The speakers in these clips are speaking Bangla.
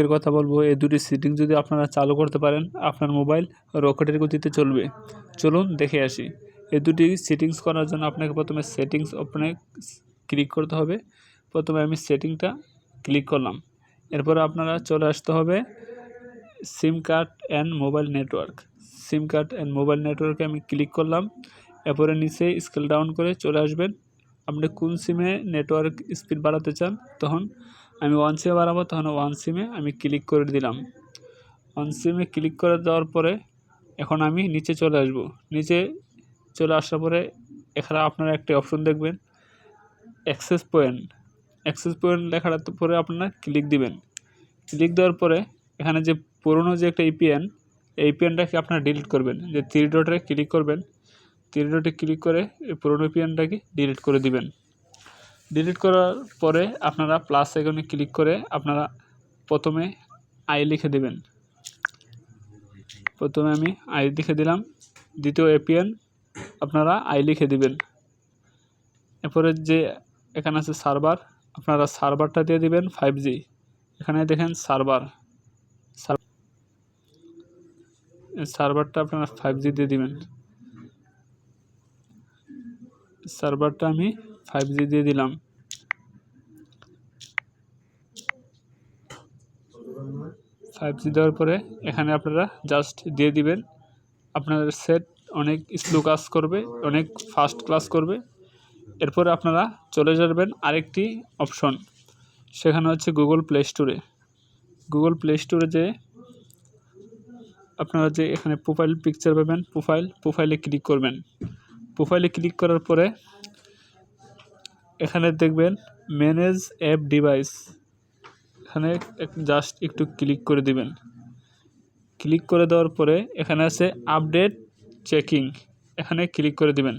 এর কথা বলব, এই দুটি সেটিং যদি আপনারা চালু করতে পারেন, আপনার মোবাইল রকেটের গতিতে চলবে। চলুন দেখে আসি। এই দুটি সেটিংস করার জন্য আপনাকে প্রথমে সেটিংস ওপেনে ক্লিক করতে হবে। প্রথমে আমি সেটিংটা ক্লিক করলাম। এরপরে আপনারা চলে আসতে হবে SIM card and mobile network SIM card and mobile নেটওয়ার্কে আমি ক্লিক করলাম। এরপরে নিচে স্কেল ডাউন করে চলে আসবেন। আপনি কোন সিমে নেটওয়ার্ক স্পিড বাড়াতে চান, তখন আমি ওয়ান সিমে বাড়াবো, তখন ওয়ান সিমে আমি ক্লিক করে দিলাম। ওয়ান সিমে ক্লিক করে দেওয়ার পরে এখন আমি নিচে চলে আসব। নিচে চলে আসার পরে এখানে আপনারা একটি অপশন দেখবেন অ্যাক্সেস পয়েন্ট অ্যাক্সেস পয়েন্ট লেখাটার পরে আপনারা ক্লিক দিবেন। ক্লিক দেওয়ার পরে এখানে যে পুরনো যে একটা ইপিএন এই পিএনটাকে আপনারা ডিলিট করবেন। যে থ্রি ডটে ক্লিক করবেন থ্রি ডটে ক্লিক করে এই পুরনো পিএনটাকে ডিলিট করে দিবেন। ডিলিট করার পরে আপনারা প্লাস আইকনে ক্লিক করে আপনারা প্রথমে আই লিখে দেবেন। প্রথমে আমি আই লিখে দিলাম। দ্বিতীয় এপিএন আপনারা আই লিখে দিবেন। এরপরে যে এখানে আছে সার্ভার আপনারা সার্ভারটা দিয়ে দিবেন ফাইভ জি এখানে দেখেন সার্ভার সার্ভারটা আপনারা ফাইভ জি দিয়ে দিবেন। সার্ভারটা আমি ফাইভ জি দিয়ে দিলাম। ফাইভ জি দেওয়ার পরে এখানে আপনারা জাস্ট দিয়ে দিবেন। আপনাদের সেট অনেক স্লো কাজ করবে, অনেক ফাস্ট ক্লাস করবে। এরপরে আপনারা চলে যাবেন আরেকটি অপশন সেখানে হচ্ছে গুগল প্লে স্টোরে গুগল প্লে স্টোরে যে আপনারা যে এখানে প্রোফাইল পিকচার পাবেন প্রোফাইল প্রোফাইলে ক্লিক করবেন। প্রোফাইলে ক্লিক করার পরে এখানে দেখবেন ম্যানেজ অ্যাপ ডিভাইস এখানে জাস্ট একটু ক্লিক করে দিবেন। ক্লিক করে দেওয়ার পরে এখানে আছে আপডেট চেকিং এখানে ক্লিক করে দিবেন।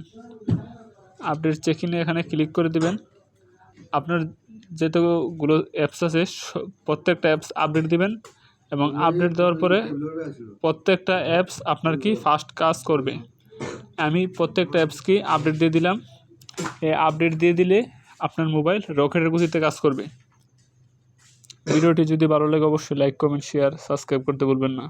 আপডেট চেকিংয়ে এখানে ক্লিক করে দিবেন। আপনার যেতগুলো অ্যাপস আছে প্রত্যেকটা অ্যাপস আপডেট দিবেন এবং আপডেট দেওয়ার পরে প্রত্যেকটা অ্যাপস আপনার কি ফাস্ট কাজ করবে। আমি প্রত্যেকটা অ্যাপসকে আপডেট দিয়ে দিলাম। আপডেট দিয়ে দিলে আপনার মোবাইল রকেটের গতিতে কাজ করবে। ভিডিওটি যদি ভালো লাগে, অবশ্যই লাইক কমেন্ট শেয়ার সাবস্ক্রাইব করতে ভুলবেন না।